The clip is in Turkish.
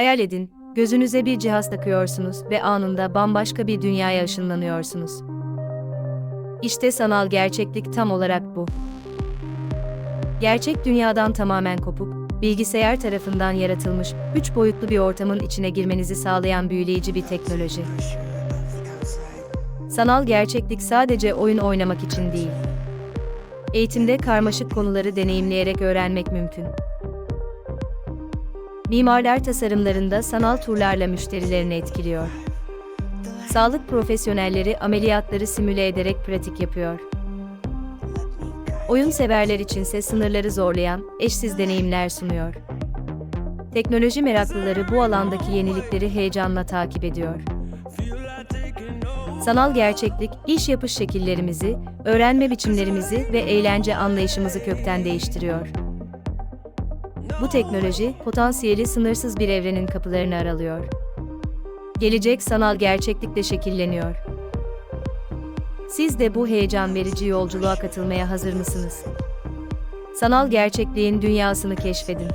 Hayal edin, gözünüze bir cihaz takıyorsunuz ve anında bambaşka bir dünyaya ışınlanıyorsunuz. İşte sanal gerçeklik tam olarak bu. Gerçek dünyadan tamamen kopuk, bilgisayar tarafından yaratılmış, üç boyutlu bir ortamın içine girmenizi sağlayan büyüleyici bir teknoloji. Sanal gerçeklik sadece oyun oynamak için değil. Eğitimde karmaşık konuları deneyimleyerek öğrenmek mümkün. Mimarlar tasarımlarında sanal turlarla müşterilerini etkiliyor. Sağlık profesyonelleri ameliyatları simüle ederek pratik yapıyor. Oyun severler içinse sınırları zorlayan, eşsiz deneyimler sunuyor. Teknoloji meraklıları bu alandaki yenilikleri heyecanla takip ediyor. Sanal gerçeklik, iş yapış şekillerimizi, öğrenme biçimlerimizi ve eğlence anlayışımızı kökten değiştiriyor. Bu teknoloji, potansiyeli sınırsız bir evrenin kapılarını aralıyor. Gelecek sanal gerçeklikle şekilleniyor. Siz de bu heyecan verici yolculuğa katılmaya hazır mısınız? Sanal gerçekliğin dünyasını keşfedin.